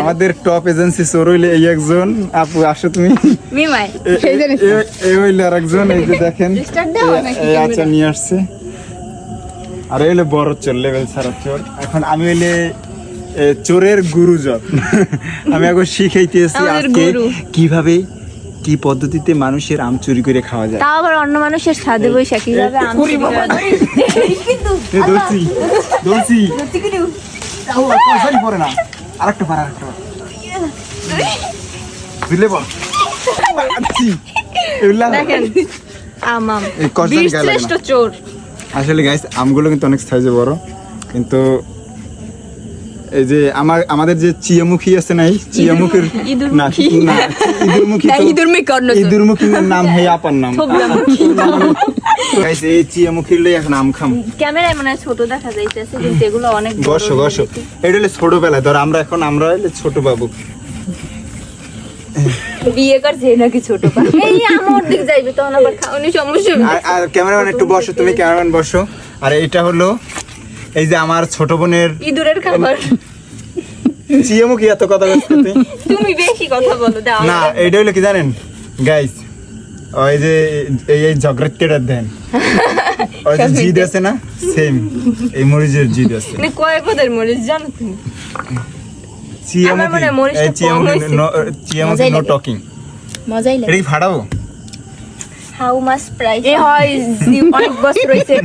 আমাদের top agency চোর হইলে এই একজন আপু আসো তুমি। এই হইলে আর একজন এই যে দেখেন আচ্ছা নিয়ে আসছে। আর হইলে বড় চোর লেভেল ছাড়া চোর। এখন আমি হইলে চোরের গুরুজন। আমি এখন শিখাইতেছি আজকে কীভাবে কি পদ্ধতিতে মানুষের আম চুরি করে খাওয়া যায়। তাও আবার অন্য মানুষের সাধে বৈশা কীভাবে আমি ওরে বাবা। কিন্তু এ, ধরছি ধরছি ও, সরি না। আরেকটা পার আরেকটা পার। বল? চোর। আসলে গাইস আমগুলো কিন্তু অনেক সাইজে বড়। কিন্তু এই যে আমার আমাদের যে চিয়ামুখী আছে নাই চিয়ামুখীর ইঁদুরমুখী। না ইঁদুরমুখী না, তো- ইঁদুরমুখী নাম হে আপার নাম। গাইস এই চিয়ামুখীর লই এখন আম খাম। ক্যামেরায় মানে ছোট দেখা যাইতেছে কিন্তু এগুলো অনেক বড় বসো এটা হলো ছোটবেলায় ধর আমরা এখন আমরা হলে ছোট বাবু। বিয়ে করছে নাকি ছোট এই আমার দিক যাইবে তখন আবার খাওয়ানি সমস্যা আর ক্যামেরাম্যান একটু বসো তুমি ক্যামেরাম্যান বসো। আর এটা হলো এই যে আমার ছোট বোনের ইঁদুরের খাবার চিয়ামুখী এত কথা বলছো তুমি? তুমি বেশি কথা বলো দাও। না এটা হলো কি জানেন? গাইস ওই যে এই এই জগরত্তেটার দেন। ওই যে জিদ আছে না? সেম এই মরিচের জিদ আছে। মানে কয় পদের মরিচ জানো তুমি? হয়েছে। নো মজাই লাগে। ফাড়াবো হাউ মাস প্রাইস এ হয় অনেক বছর হইছে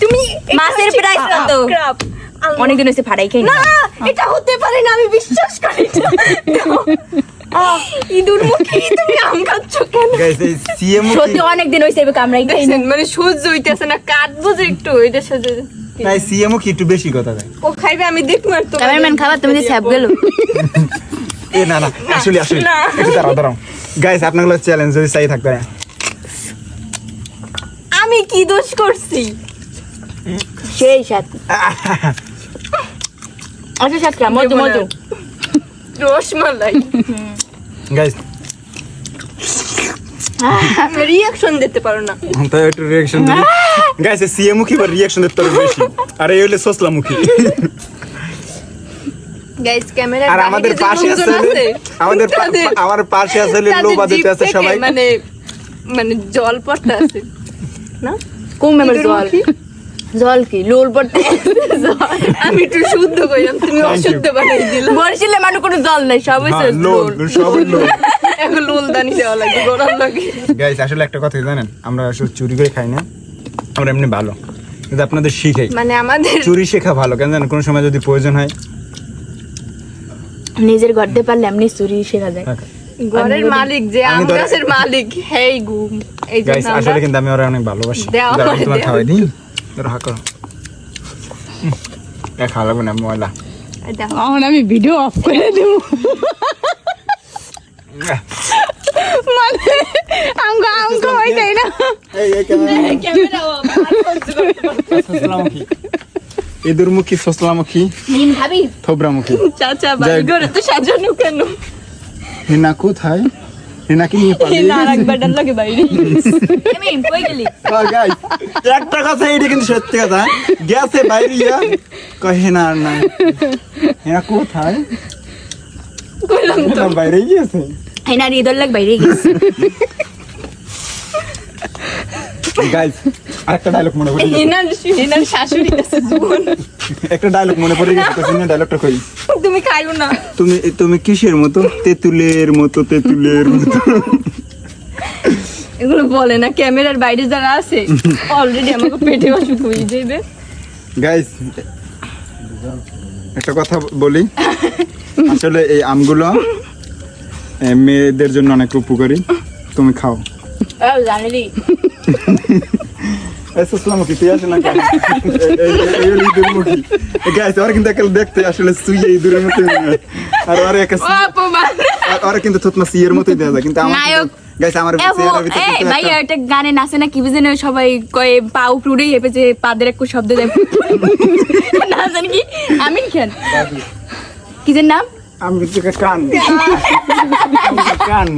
তুমি মাছের প্রাইস কত অনেক দিন হইছে ফাড়াই খাই না। এটা হতে পারে না আমি বিশ্বাস করি না। ইঁদুর মুখে তুমি আম খাচ্ছ কেন? সত্যি অনেক দিন হইছে এবার কামড়াই খাই মানে সহ্য হইতেছে না কাটবো যে একটু না। এই চিয়ামুখী একটু বেশি কথা কয় ও খাইবে আমি দেখব আর তো ক্যামেরাম্যান খাবার তুমি যে স্যাপ গেল। এ না না আসলে আসলে। একটু দাঁড়াও দাঁড়াও। গাইস আপনাগুলো চ্যালেঞ্জ যদি চাই থাকতে আমি কি দোষ করছি? সেই সাথে। আচ্ছা সাথে মজু মজু রসমালাই। গাইস রিয়াকশন দিতে পারো না। তো একটু রিঅ্যাকশন দিই গাইস এই চিয়ামুখী বা রিঅ্যাকশন দিতে পারবে বেশি। আর এই হলো সোসলামুখী গাইস ক্যামেরা আর আমাদের পাশে আছে। আমাদের আমার পাশে আছে লো বাজেটে আছে সবাই। মানে মানে জল পড়তে আছে। না? কোন মেমের জল। জল কি? লোল পড়তে আমি একটু শুদ্ধ কইলাম তুমি অশুদ্ধ বানাই দিলে। বলছিলে মানে কোনো জল নাই সব হইছে হ্যাঁ, লোল সব লোল। এখন লোল দানি দেওয়া লাগে গরম লাগে। গাইস আসলে একটা কথা জানেন আমরা আসলে চুরি করে খাই না আমরা এমনি ভালো। কিন্তু আপনাদের শিখাই। মানে আমাদের চুরি শেখা ভালো কেন জানেন কোনো সময় যদি প্রয়োজন হয় নিজের গড়তে পারলে এমনি চুরি শেখা যায়। ঘরের মালিক যে আমি আম ধরে- গাছের মালিক হেই গুম। এই জন্য আসলে কিন্তু আমি ওরা অনেক ভালোবাসি। তোমার খাওয়াই দিই। ধরো হা করো খাওয়া লাগবে না ময়লা। এখন আমি ভিডিও অফ করে দেব। মানে আমগো আমগো হয়ে যায় না। এই এই ক্যামেরা সোসলামুখী। ইঁদুরমুখী সোসলামুখী নিন ভাবি? থোবরামুখী। চাচা যাই- বাড়ি ঘরে তো সাজানো কেন? হিনা কোথায়? হিনাকে নিয়ে পালিয়ে না লাগে বাইরে আমি কই গেলি? Oh, guys, একটা কথা এটা কিন্তু সত্যি কথা গেছে বাইরে ইয়া কহে না আর নাই। হেনা কোথায়? কইলাম তো। বাইরে গিয়েছে। এই না লাগ বাইরে গেছে গাইস আরেকটা ডায়লগ মনে পড়ে এনার এনার শাশুড়ি কাছে জীবন। একটা ডায়লগ মনে পড়ে গেছে তো ডায়লগটা কই তুমি খাইও না। তুমি তুমি কিসের মতো? তেতুলের মতো তেতুলের মতো। এগুলো বলে না ক্যামেরার বাইরে যারা আছে অলরেডি আমাকে পেটে অসুখ হয়ে যাবে গাইস একটা কথা বলি। আসলে এই আমগুলো মেয়েদের জন্য অনেক উপকারী। তুমি খাও। জানিলি সুসলামুখী তুই আসে না কেন এই- এই- এই হলো ইঁদুর মুখী গাইস ওরা কিন্তু একেবারে দেখতে আসলে সুইয়ে ইঁদুরের মতো আর ওরা একে ও অপমান আর ওরা কিন্তু থুতমা সিয়ের মতোই দেওয়া যায় কিন্তু আমার গাইস আমার চেহারার ভিতরে এই কিন্তু ভাই একটা- একটা গানে নাচে না কি বুঝে সবাই কয়ে পা উপরেই হেপে যে পাদের একটু শব্দ দেয় না জানি কি আমিন খান কি যে নাম আমি কান কান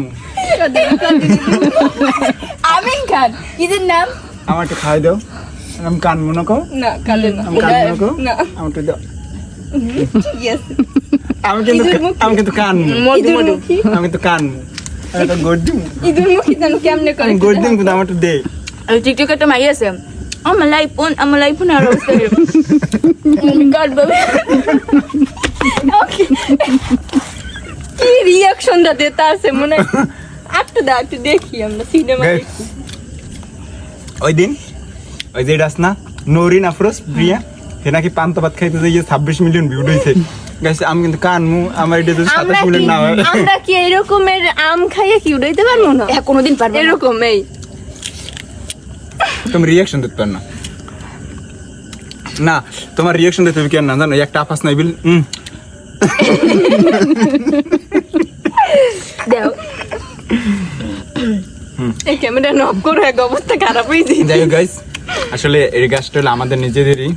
আমিন খান কি যে নাম? আমার একটু খাই দাও। আমি কান মনে কর। না কালে না। আমি কান মনে কর। না। আমার একটু দাও ইয়েস আমি কিন্তু আমি কিন্তু কান মধু মধু। আমি কিন্তু কান আমি তো গর্দিম। ইঁদুর মুখি জানো কেমনে করে আমি গর্দিম কিন্তু আমার একটু দে। ওই টিকটকে একটা মাই আছে। আমার লাইফোন আমার লাইফোনে আর অবস্থা মমি কার্ড বাবা কি রিয়াকশনটা দিতে আছে মনে হয়? একটু দা একটু দেখি আমরা সিনেমা দেখি। ওই দিন ওই যে ডাস না নরিন আফরোজ প্রিয়া সে নাকি পান্ত ভাত খাইতে যে ছাব্বিশ মিলিয়ন ভিউ হয়েছে গাইস আমি কিন্তু কান মু আমার এটা যদি সাতাশ মিলিয়ন না হয়। আমরা কি এরকমের আম খাইয়ে কি উড়াইতে পারব না? কোনোদিন পারব এরকম এই তুমি রিয়াকশন দিতে পার না। না তোমার রিয়াকশন দিতে হবে কেন না জানো একটা আপাস নাই বিল উম, দাও। এই ক্যামেরা নক করে এক অবস্থা খারাপ হয়েছে যাই হোক গাইস আসলে এই গাছটা হলো আমাদের নিজেদেরই।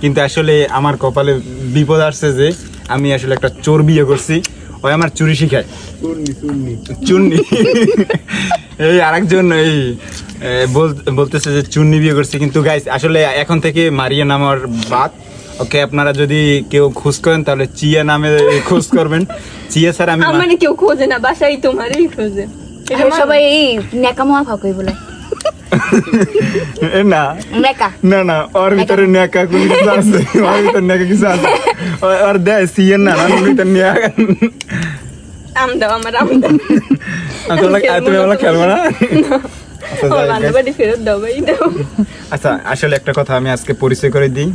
কিন্তু আসলে আমার কপালে বিপদ আসছে যে আমি আসলে একটা চোর বিয়ে করছি ওই আমার চুরি শিখায়। চুন্নি এই আরেকজন এই বল- বলতেছে যে চুন্নি বিয়ে করছে। কিন্তু গাইস আসলে এখন থেকে মারিয়া নামার বাদ। ওকে আপনারা যদি কেউ খোঁজ করেন তাহলে চিয়া নামে খোঁজ করবেন। চিয়া স্যার আমি মা- আমার কেউ খোঁজে না বাসায় তোমারই খোঁজে। এটা সবাই এই নেকামোয়া বলে। এ না। নেকা না না ওর ভিতরে নেকা কোন কিছু আছে ওর ভিতরে নেকা কিছু আছে। ওর দেয় সিএন না ওর ভিতরে নেকা আম দাও আমার আম দাও আসলে তুমি আমরা খেলব না? আচ্ছা, আচ্ছা আসলে একটা কথা আমি আজকে পরিচয় করে দিই।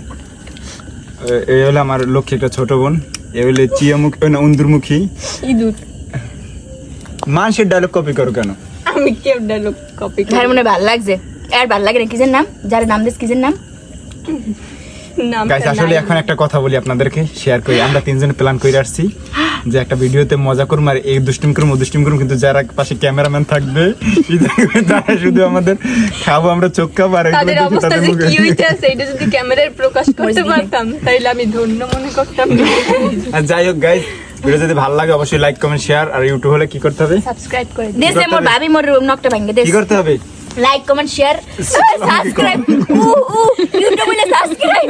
এই হলো আমার লক্ষ্মী একটা ছোট বোন। এ হলে চিয়ামুখী না উন্দুরমুখী। ইঁদুর। মানুষের ডায়লগ কপি করো কেন? আমি কেউ ডায়লগ কপি ভাই মনে ভালো লাগছে। আর ভালো লাগে না কিসের নাম? যার নাম দিস কিসের নাম? নাম গাইস আসলে এখন একটা কথা বলি আপনাদেরকে শেয়ার করি। আমরা তিনজনে প্ল্যান করে আসছি। যে একটা ভিডিওতে মজা করব আর এই দুষ্টিম করুম ও দুষ্টিম করুম কিন্তু যারা পাশে ক্যামেরাম্যান থাকবে তারা শুধু আমাদের খাব আমরা চোখ খাব আর তাদের অবস্থা যে কি হইতে এটা যদি ক্যামেরায় প্রকাশ করতে পারতাম তাইলে আমি ধন্য মনে করতাম। আর যাই হোক গাইস ভিডিও যদি ভালো লাগে অবশ্যই লাইক কমেন্ট শেয়ার আর ইউটিউব হলে কি করতে হবে? সাবস্ক্রাইব করে দেশে মোর ভাবি মোর নকটা ভাঙ্গে দেশ কি করতে হবে? লাইক কমেন্ট শেয়ার সাবস্ক্রাইব ইউটিউবে সাবস্ক্রাইব